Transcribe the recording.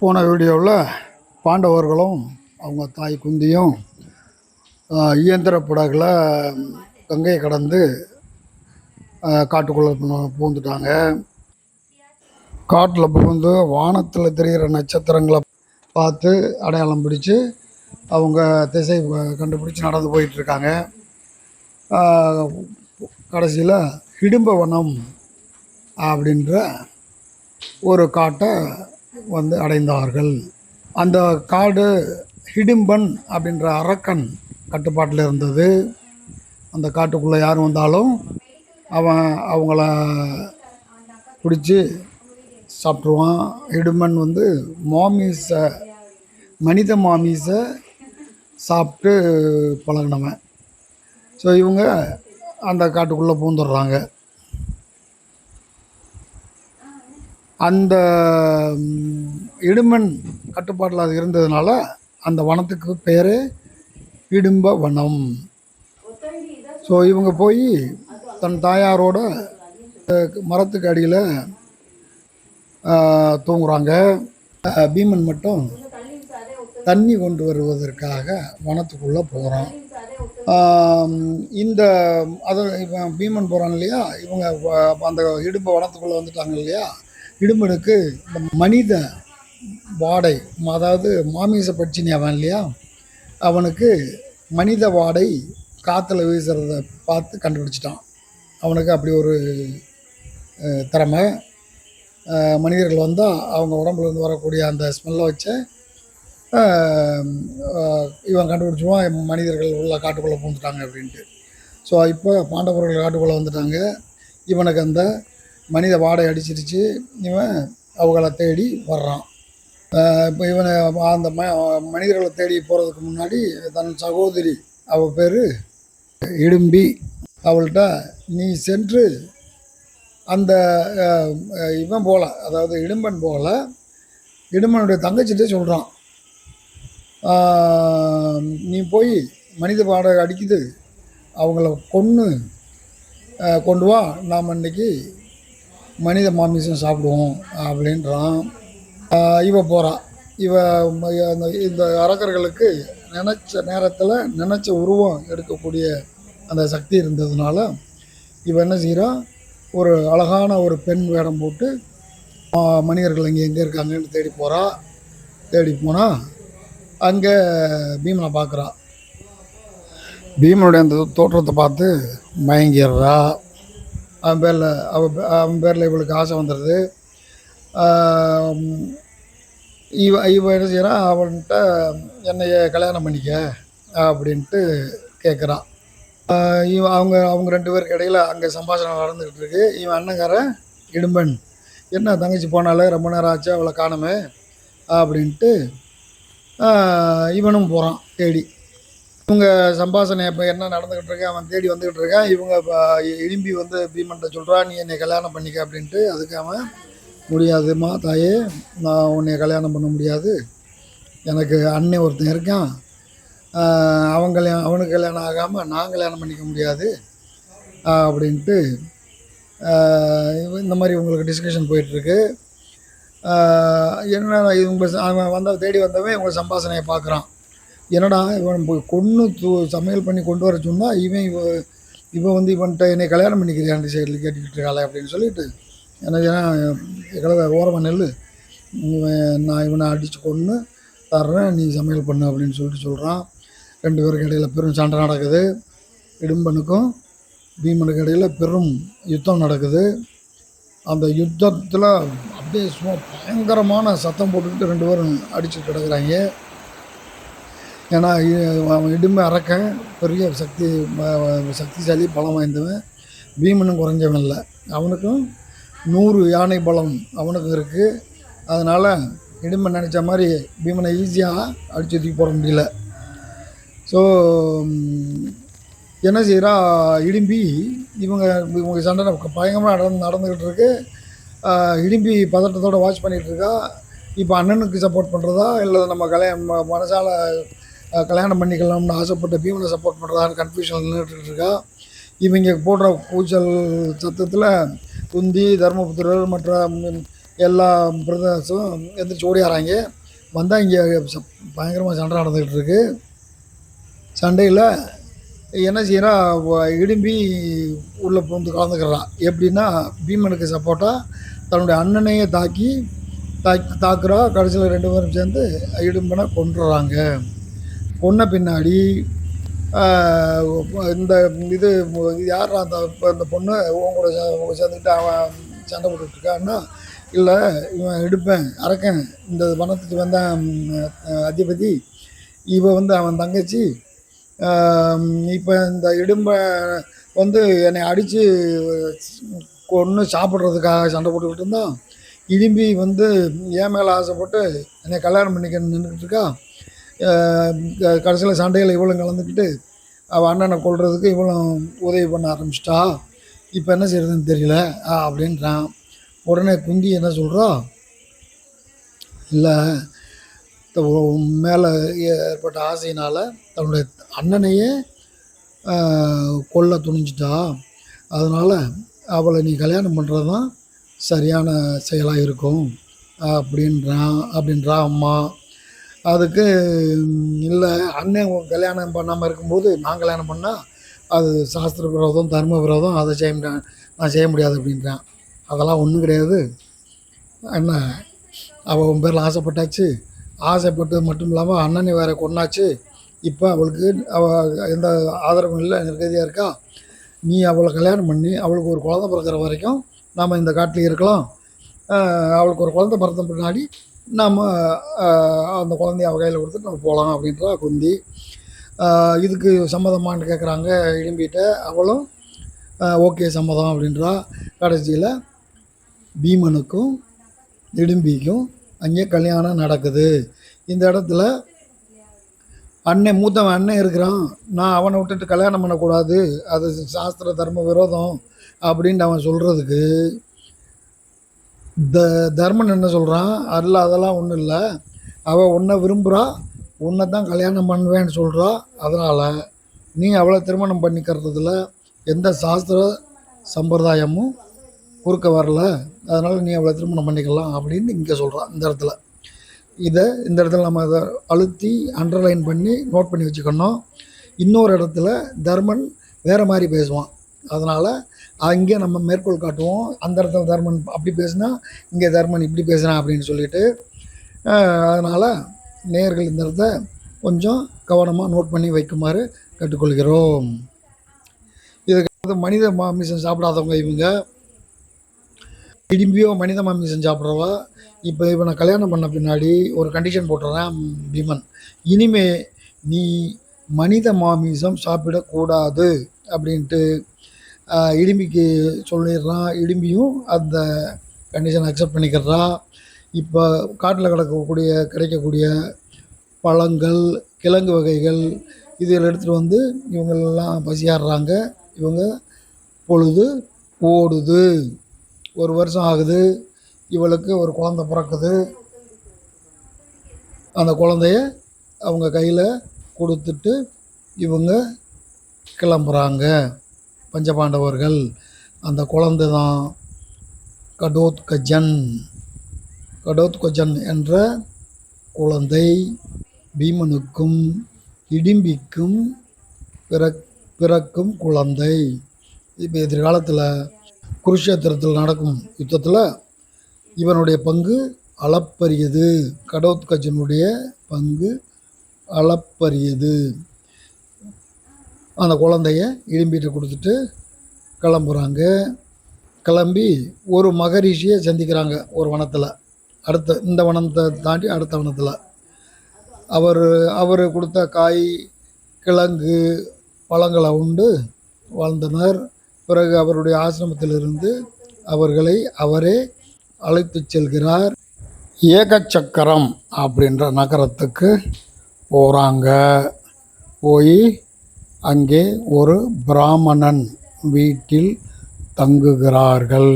போன வீடியோவில் பாண்டவர்களும் அவங்க தாய் குந்தியும் இயந்திர படகுல கங்கையை கடந்து காட்டுக்குள்ளே பூந்துட்டாங்க. காட்டில் புகுந்து வானத்தில் தெரிகிற நட்சத்திரங்களை பார்த்து அடையாளம் பிடிச்சி அவங்க திசை கண்டுபிடிச்சி நடந்து போயிட்டுருக்காங்க. கடைசியில் ஹிடும்பவனம் அப்படின்ற ஒரு காட்டை வந்து அடைந்தார்கள். அந்த காடு ஹிடிம்பன் அப்படின்ற அரக்கன் கட்டுப்பாட்டில் இருந்தது. அந்த காட்டுக்குள்ளே யார் வந்தாலும் அவன் அவங்கள பிடிச்சி சாப்பிட்ருவான் ஹிடும்பன் வந்து மாமிஸை மனித மாமிஸை சாப்பிட்டு பழகினவன். ஸோ இவங்க அந்த காட்டுக்குள்ளே பூந்துடுறாங்க. அந்த இடுமன் கட்டுப்பாட்டில் அது இருந்ததுனால அந்த வனத்துக்கு பேர் இடும்ப வனம். ஸோ இவங்க போய் தன் தாயாரோட மரத்துக்கு அடியில் தூங்குறாங்க. பீமன் மட்டும் தண்ணி கொண்டு வருவதற்காக வனத்துக்குள்ளே போகிறான் இந்த அதை இப்போ பீமன் போகிறான் இல்லையா? இவங்க அந்த இடும்ப வனத்துக்குள்ளே வந்துட்டாங்க இல்லையா? இடும்பனுக்கு இந்த மனித வாடை அதாவது மாமிச பட்சினி அவன் இல்லையா? அவனுக்கு மனித வாடை காற்றுல வீசுறத பார்த்து கண்டுபிடிச்சிட்டான். அவனுக்கு அப்படி ஒரு திறமை. மனிதர்கள் வந்தால் அவங்க உடம்புலேருந்து வரக்கூடிய அந்த ஸ்மெல்லை வச்சு இவன் கண்டுபிடிச்சிடுவான் மனிதர்கள் உள்ள காட்டுக்குள்ளே பூந்துட்டாங்க அப்படின்ட்டு. ஸோ இப்போ பாண்டவர்கள் காட்டுக்குள்ளே வந்துட்டாங்க. இவனுக்கு அந்த மனித வாடை அடிச்சிருச்சு. இவன் அவங்கள தேடி வர்றான். இப்போ இவனை அந்த ம மனிதர்களை தேடி போகிறதுக்கு முன்னாடி தன் சகோதரி அவள் பேர் இடும்பி. அவள்கிட்ட நீ சென்று அந்த இவன் போகல அதாவது இடும்பன் போகல இடும்பனுடைய தங்கச்சிட்டே சொல்கிறான் நீ போய் மனித வாடகை அடிக்குது. அவங்கள கொன்று கொண்டு வா. நாம் இன்றைக்கி மனித மாமிசம் சாப்பிடுவோம் அப்படின்றான். இவ போகிறா இவ அந்த இந்த அரக்கர்களுக்கு நினச்ச நேரத்தில் நினச்ச உருவம் எடுக்கக்கூடிய அந்த சக்தி இருந்ததுனால இவ என்ன செய்கிறான் ஒரு அழகான ஒரு பெண் வேடம் போட்டு மனிதர்கள் இங்கே எங்கே இருக்காங்கன்னு தேடி போகிறா தேடி போனால் அங்கே பீமனை பார்க்குறா பீமனுடைய அந்த தோற்றத்தை பார்த்து மயங்கிடுறா அவன் பேரில் அவன் அவன் பேரில் இவளுக்கு ஆசை வந்துடுது இவ இவன் என்ன செய்கிறான் அவன்கிட்ட என்னைய கல்யாணம் பண்ணிக்க அப்படின்ட்டு கேட்குறான் இவன் அவங்க அவங்க ரெண்டு பேருக்கு இடையில் அங்கே சம்பாஷணம் நடந்துக்கிட்டு இருக்கு. இவன் அண்ணங்காரன் இடும்பன் என்ன தங்கச்சி போனாலே ரொம்ப நேரம் ஆச்சு அவளை காணுமே அப்படின்ட்டு இவனும் போகிறான் தேடி. இவங்க சம்பாசனை இப்போ என்ன நடந்துக்கிட்டு இருக்கு அவன் தேடி வந்துக்கிட்டு இருக்கான். இவங்க இப்போ வந்து பீமன்ட்ட சொல்கிறான் நீ என்னை கல்யாணம் பண்ணிக்க அப்படின்ட்டு. அதுக்கு அவன் முடியாதும்மா தாயே நான் உன்னை கல்யாணம் பண்ண முடியாது. எனக்கு அண்ணன் ஒருத்தன் இருக்கான். அவன் கல்யாணம் அவனுக்கு கல்யாணம் ஆகாமல் நான் கல்யாணம் பண்ணிக்க முடியாது. அப்படின்ட்டு இந்த மாதிரி உங்களுக்கு டிஸ்கஷன் போயிட்டுருக்கு என்ன இவங்க அவன் வந்த தேடி வந்தவன் இவங்க சம்பாசனையை பார்க்குறான் என்னடா இவன் கொன்று தூ சமையல் பண்ணி கொண்டு வர சொன்னால் இவன் இவ இவன் வந்து இவன்கிட்ட என்னை கல்யாணம் பண்ணிக்கிறியான்னு சைடில் கேட்டுக்கிட்டு இருக்காளே அப்படின்னு சொல்லிட்டு. எனக்கு கிழவ ஓரமாக நெல் இவன் நான் இவனை அடித்து கொண்டு தர்றேன் நீ சமையல் பண்ணு அப்படின்னு சொல்லிட்டு சொல்கிறான் ரெண்டு பேருக்கு இடையில் பெரும் சண்டை நடக்குது. இடும்பனுக்கும் பீமனுக்கு இடையில் பெரும் யுத்தம் நடக்குது. அந்த யுத்தத்தில் அப்படியே சும்மா பயங்கரமான சத்தம் போட்டுக்கிட்டு ரெண்டு பேரும் அடிச்சு கிடக்குறாங்க. ஏன்னா அவன் இடுமை அரக்கன் பெரிய சக்தி சக்திசாலி பலம் வாய்ந்தவன். பீமனும் குறைஞ்சவன் இல்லை. அவனுக்கும் நூறு யானை பலம் அவனுக்கும் இருக்குது அதனால் இடுமை நினச்ச மாதிரி பீமனை ஈஸியாக அடிச்சு தூக்கி போட முடியல. ஸோ என்ன செய்கிறா இடும்பி இவங்க இவங்க சண்டை பயங்கரமாக நடந்து நடந்துக்கிட்டு இருக்கு. இடும்பி பதட்டத்தோடு வாட்ச் பண்ணிகிட்டு இருக்கா. இப்போ அண்ணனுக்கு சப்போர்ட் பண்ணுறதா இல்லை நம்ம கல்யாணம் மனசால் கல்யாணம் பண்ணிக்கலாம்னு ஆசைப்பட்ட பீமனை சப்போர்ட் பண்ணுறதான்னு கன்ஃபியூஷன் நின்றுட்டு இருக்கா இவங்க போடுற கூச்சல் சத்தத்தில் குந்தி தர்மபுத்திரர் மற்ற எல்லா பிரதேசம் எந்திரிச்சு ஓடியாராங்க. வந்தால் இங்கே பயங்கரமாக சண்டை நடந்துக்கிட்டு இருக்கு சண்டையில் என்ன செய்கிறா இடும்பி உள்ளே புகுந்து கலந்துக்கிறான் எப்படின்னா பீமனுக்கு சப்போர்ட்டாக தன்னுடைய அண்ணனையே தாக்கி தாக்கி தாக்குறா. கடைசியில் ரெண்டு பேரும் சேர்ந்து இடும்பனை கொன்றுறாங்க. கொன்ன பின்னாடி இந்த இது யார் அந்த அந்த பொண்ணு உன் கூட சே- சேர்ந்துக்கிட்டு அவன் சண்டை போட்டுட்டு இருக்கான்னா இல்லை இவன் எடுப்பேன் அரக்கன் இந்த வனத்துக்கு வந்தான் அதிபதி இவன் வந்து அவன் தங்கச்சி இப்போ இந்த இடும்பை வந்து என்னை அடித்து கொன்று சாப்பிட்றதுக்காக சண்டை போட்டுக்கிட்டு இருந்தான். இடும்பி வந்து ஏன் மேலே ஆசைப்பட்டு என்னை கல்யாணம் பண்ணிக்க நின்றுக்கிட்டு இருக்கா. கடைசியில் சண்டையில் இவளும் கலந்துக்கிட்டு அவள் அண்ணனை கொள்றதுக்கு இவளும் உதவி பண்ண ஆரம்பிச்சிட்டா. இப்போ என்ன செய்யறதுன்னு தெரியல. ஆ அப்படின்றான். உடனே குந்தி என்ன சொல்கிறா இல்லை மேலே ஏற்பட்ட ஆசையினால் தன்னுடைய அண்ணனையே கொல்ல துணிஞ்சிட்டா. அதனால் அவளை நீ கல்யாணம் பண்ணுறது தான் சரியான செயலாக இருக்கும். அப்படின்றான் அப்படின்றா அம்மா. அதுக்கு இல்லை அண்ணன் கல்யாணம் பண்ணாமல் இருக்கும்போது நான் கல்யாணம் பண்ணால் அது சாஸ்திர விரோதம் தர்ம விரோதம் அதை செய்ய முடியாது நான் செய்ய முடியாது அப்படின்றான். அதெல்லாம் ஒன்றும் கிடையாது. என்ன அவள் உன் பேரில் ஆசைப்பட்டாச்சு. ஆசைப்பட்டது மட்டும் இல்லாமல் அண்ணனை வேற கொன்னாச்சு. இப்போ அவளுக்கு அவள் எந்த ஆதரவும் இல்லை நிர்கதியாக இருக்கா? நீ அவளை கல்யாணம் பண்ணி அவளுக்கு ஒரு குழந்தை பிறக்கிற வரைக்கும் நாம் இந்த காட்டில் இருக்கலாம். அவளுக்கு ஒரு குழந்தை பிறந்த பின்னாடி நம்ம அந்த குழந்தைய கையில் கொடுத்துட்டு நம்ம போகலாம் அப்படின்றா குந்தி இதுக்கு சம்மதமான்னு கேட்குறாங்க இடும்பிட்ட அவளும் ஓகே சம்மதம் அப்படின்றா. கடைசியில் பீமனுக்கும் இடும்பிக்கும் அங்கே கல்யாணம் நடக்குது. இந்த இடத்துல அண்ணன் மூத்தவன் அண்ணன் இருக்கிறான். நான் அவனை விட்டுட்டு கல்யாணம் பண்ணக்கூடாது. அது சாஸ்திர தர்ம விரோதம் அப்படின்ட்டு அவன் சொல்கிறதுக்கு த தர்மன் என்ன சொல்கிறான் அதில் அதெல்லாம் ஒன்றும் இல்லை. அவள் உன்னை விரும்புகிறா உன்னை தான் கல்யாணம் பண்ணுவேன்னு சொல்கிறா அதனால் நீ அவளை திருமணம் பண்ணிக்கிறதுல எந்த சாஸ்திர சம்பிரதாயமும் குறுக்க வரல. அதனால் நீ அவளை திருமணம் பண்ணிக்கலாம் அப்படின்னு இங்கே சொல்கிறான் இந்த இடத்துல. இதை இந்த இடத்துல நம்ம அதை அழுத்தி அண்டர்லைன் பண்ணி நோட் பண்ணி வச்சுக்கணும். இன்னொரு இடத்துல தர்மன் வேறு மாதிரி பேசுவான். அதனால் அங்கே நம்ம மேற்கோள் காட்டுவோம். அந்த இடத்துல தர்மன் அப்படி பேசுனா இங்கே தர்மன் இப்படி பேசுகிறான் அப்படின்னு சொல்லிட்டு அதனால் நேயர்கள் இந்த இடத்த கொஞ்சம் கவனமாக நோட் பண்ணி வைக்குமாறு கேட்டுக்கொள்கிறோம். இதுக்கு மனித மாமிசம் சாப்பிடாதவங்க இவங்க. திரும்பியோ மனித மாமிசம் சாப்பிட்றவ. இப்போ இவனை கல்யாணம் பண்ண பின்னாடி ஒரு கண்டிஷன் போட்டுறேன் பீமன். இனிமே நீ மனித மாமிசம் சாப்பிடக்கூடாது அப்படின்ட்டு இடிம்பிக்கு சொல்லிடுறான் இடிம்பியும் அந்த கண்டிஷன் அக்செப்ட் பண்ணிக்கிறா. இப்போ காட்டில் கிடக்கக்கூடிய கிடைக்கக்கூடிய பழங்கள் கிழங்கு வகைகள் இதில் எடுத்துகிட்டு வந்து இவங்களெல்லாம் பசியாடுறாங்க. இவங்க பொழுது ஓடுது. ஒரு வருஷம் ஆகுது. இவளுக்கு ஒரு குழந்த பிறக்குது. அந்த குழந்தைய அவங்க கையில் கொடுத்துட்டு இவங்க கிளம்புறாங்க. பஞ்சபாண்டவர்கள் அந்த குழந்தை தான் கடோத்கஜன் கடோத்கஜன் என்ற குழந்தை பீமனுக்கும் இடிம்பிக்கும் பிறக் பிறக்கும் குழந்தை. இப்போ எதிர்காலத்தில் குருஷேத்திரத்தில் நடக்கும் யுத்தத்தில் இவனுடைய பங்கு அளப்பரியது. கடோத்கஜனுடைய பங்கு அளப்பரியது. அந்த குழந்தைய இடும்பிட்டு கொடுத்துட்டு கிளம்புறாங்க. கிளம்பி ஒரு மகரிஷியை சந்திக்கிறாங்க ஒரு வனத்தில். அடுத்த இந்த வனத்தை தாண்டி அடுத்த வனத்தில். அவர் அவர் கொடுத்த காய் கிழங்கு பழங்களை உண்டு வாழ்ந்தனர் பிறகு அவருடைய ஆசிரமத்திலிருந்து அவர்களை அவரே அழைத்துச் செல்கிறார். ஏகச்சக்கரம் அப்படின்ற நகரத்துக்கு போகிறாங்க போய் அங்கே ஒரு பிராமணன் வீட்டில் தங்குகிறார்கள்.